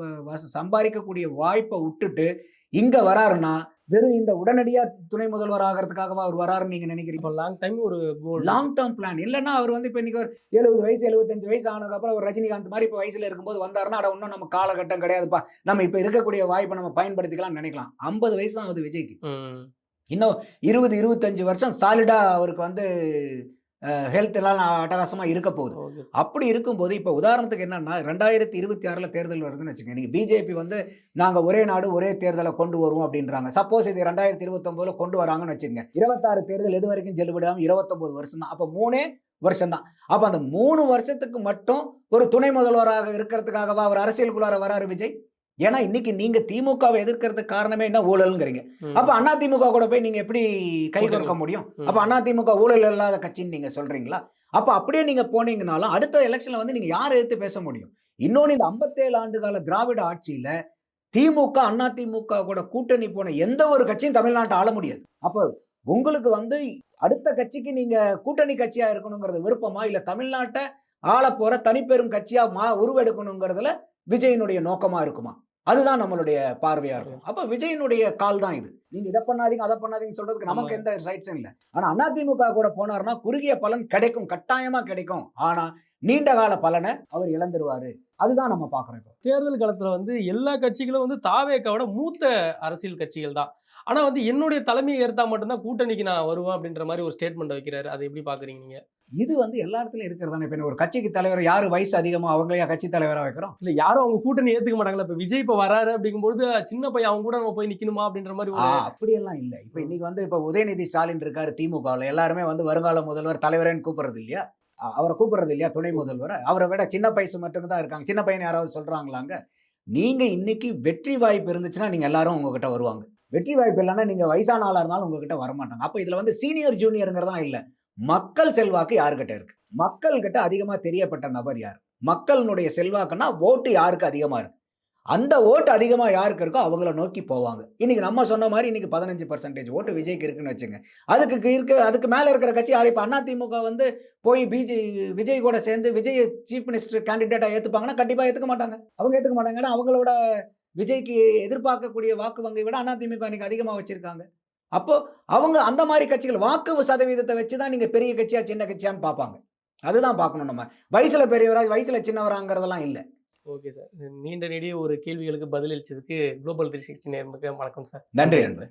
சம்பாதிக்கக்கூடிய வாய்ப்பை விட்டுட்டு இங்க வராருன்னா வெறும் இந்த உடனடியா துணை முதல்வர் ஆகிறதுக்காகவா அவர் வராருன்னு நீங்க நினைக்கிறீங்க? லாங் டைம் ஒரு கோல் லாங் டேர்ம் பிளான் இல்லைன்னா அவர் வந்து இப்போ இன்னைக்கு ஒரு எழுபது வயசு எழுபத்தஞ்சு வயசு ஆனதுக்கப்புறம் அவர் ரஜினிகாந்த் மாதிரி இப்போ வயசுல இருக்கும்போது வந்தாருன்னா அட இன்னும் நம்ம காலகட்டம் கிடையாதுப்பா. நம்ம இப்போ இருக்கக்கூடிய வாய்ப்பை நம்ம பயன்படுத்திக்கலாம்னு நினைக்கலாம். ஐம்பது வயசு ஆகுது விஜய்க்கு. இன்னும் இருபது இருபத்தஞ்சு வருஷம் சாலிடா அவருக்கு வந்து ஹெல்த் எல்லாம் அட்டகாசமா இருக்க போகுது. அப்படி இருக்கும்போது இப்போ உதாரணத்துக்கு என்னன்னா ரெண்டாயிரத்தி இருபத்தி ஆறுல தேர்தல் வருதுன்னு வச்சுக்கோங்க. நீங்க பிஜேபி வந்து நாங்க ஒரே நாடு ஒரே தேர்தலை கொண்டு வருவோம் அப்படின்றாங்க. சப்போஸ் இது ரெண்டாயிரத்தி இருபத்தொன்பதுல கொண்டு வராங்கன்னு வச்சுக்கோங்க. இருபத்தாறு தேர்தல் எது வரைக்கும் செல்லுபடியாகும்? இருபத்தொன்பது வருஷம் தான். அப்போ மூணே வருஷம் தான். அப்போ அந்த மூணு வருஷத்துக்கு மட்டும் ஒரு துணை முதல்வராக இருக்கிறதுக்காகவா அவர் அரசியலுக்குள்ளார வராரு விஜய்? ஏன்னா இன்னைக்கு நீங்க திமுகவை எதிர்க்கிறதுக்கு காரணமே என்ன? ஊழல்ங்கிறீங்க. அப்ப அண்ணா திமுக கூட போய் நீங்க எப்படி கை கூட்டணி. கோர்க்க முடியும். அப்ப அண்ணா திமுக ஊழல் இல்லாத கட்சின்னு நீங்க சொல்றீங்களா? அப்ப அப்படியே நீங்க போனீங்கனாலும் அடுத்த எலெக்ஷன்ல வந்து நீங்க யாரை எடுத்து பேச முடியும்? இன்னொன்னு இந்த 57 ஆண்டு கால திராவிட ஆட்சியில திமுக அண்ணா திமுக கூட கூட்டணி போன எந்த ஒரு கட்சியும் தமிழ்நாட்டை ஆள முடியாது. அப்ப உங்களுக்கு வந்து அடுத்த கட்சிக்கு நீங்க கூட்டணி கட்சியா இருக்கணுங்கிறது விருப்பமா? இல்ல தமிழ்நாட்டை ஆள போற தனிப்பெரும் கட்சியா மா உருவெடுக்கணுங்கிறதுல விஜயினுடைய நோக்கமா இருக்குமா? அதுதான் நம்மளுடைய பார்வையா இருக்கும். அப்ப விஜயினுடைய கால் தான் இது. நீங்க இதை பண்ணாதீங்க அதை பண்ணாதீங்க சொல்றதுக்கு நமக்கு. எந்த ரைட்ஸும் இல்லை. ஆனா அதிமுக கூட போனாருன்னா குறுகிய பலன் கிடைக்கும் கட்டாயமா கிடைக்கும். ஆனா நீண்ட கால பலனை அவர் இழந்துருவாரு. அதுதான் நம்ம பாக்குறோம் இப்போ. தேர்தல் காலத்துல வந்து எல்லா கட்சிகளும் வந்து தாவேக்காவோட மூத்த அரசியல் கட்சிகள் தான். ஆனா வந்து என்னுடைய தலைமையை ஏற்றா மட்டும்தான் கூட்டணிக்கு நான் வருவேன் அப்படின்ற மாதிரி ஒரு ஸ்டேட்மெண்ட் வைக்கிறாரு. அதை எப்படி பாக்குறீங்க நீங்க? இது வந்து எல்லா இடத்துலயும் இருக்கிறதானே இப்ப ஒரு கட்சிக்கு தலைவர் யாரு வயசு அதிகமா அவங்களையா கட்சி தலைவரா வைக்கிறோம்? இல்ல யாரும் அவங்க கூட்டணி ஏத்துக்க மாட்டாங்களா? இப்ப விஜய் இப்ப வராரு அப்படிங்கும்போது சின்ன பையன் அவங்க கூட நம்ம போய் நிக்கணுமா? அப்படின்ற மாதிரி அப்படியெல்லாம் இல்ல. இப்ப இன்னைக்கு வந்து இப்ப உதயநிதி ஸ்டாலின் இருக்காரு திமுகவில். எல்லாருமே வந்து வருங்கால முதல்வர் தலைவரேன்னு கூப்பிடுறது இல்லையா? அவரை கூப்பிடுறது இல்லையா துணை முதல்வர்? அவரை விட சின்ன பைசு மட்டும் தான் இருக்காங்க. சின்ன பையன் யாராவது சொல்றாங்களாங்க? நீங்க இன்னைக்கு வெற்றி வாய்ப்பு இருந்துச்சுன்னா நீங்க எல்லாரும் உங்ககிட்ட வருவாங்க. வெற்றி வாய்ப்பு இல்லைன்னா நீங்க வயசான ஆளா இருந்தாலும் உங்ககிட்ட வரமாட்டாங்க. அப்ப இதுல வந்து சீனியர் ஜூனியருங்கிறதா இல்ல. மக்கள் செல்வாக்கு யாருக்கிட்ட இருக்கு? மக்கள் கிட்ட அதிகமா தெரியப்பட்ட நபர் யார்? மக்களினுடைய செல்வாக்குன்னா ஓட்டு யாருக்கு அதிகமா இருக்கு? அந்த ஓட்டு அதிகமாக யாருக்கு இருக்கோ அவங்கள நோக்கி போவாங்க. இன்னைக்கு நம்ம சொன்ன மாதிரி இன்னைக்கு பதினஞ்சு பர்சன்டேஜ் ஓட்டு விஜய்க்கு இருக்குன்னு வச்சுங்க. அதுக்கு இருக்க அதுக்கு மேலே இருக்கிற கட்சி யார் இப்போ அதிமுக வந்து போய் பிஜே விஜய் கூட சேர்ந்து விஜய் சீஃப் மினிஸ்டர் கேண்டிடேட்டாக ஏற்றுப்பாங்கன்னா கண்டிப்பாக ஏற்றுக்க மாட்டாங்க. அவங்க ஏற்றுக்க மாட்டாங்க. ஏன்னா அவங்களோட விஜய்க்கு எதிர்பார்க்கக்கூடிய வாக்கு வங்கை விட அதிமுக இன்னைக்கு அதிகமாக வச்சிருக்காங்க. அப்போ அவங்க அந்த மாதிரி கட்சிகள் வாக்கு சதவீதத்தை வச்சு தான் நீங்கள் பெரிய கட்சியா சின்ன கட்சியான்னு பார்ப்பாங்க. அதுதான் பார்க்கணும் நம்ம. வயசில் பெரியவரா வயசில் சின்னவராங்கிறதெல்லாம் இல்லை. Okay sir. நீண்ட நெடிய ஒரு கேள்விகளுக்கு பதிலளிச்சதுக்கு குளோபல் த்ரீ சிக்ஸ்டி நேர்முக வணக்கம் சார். நன்றி நண்பர்.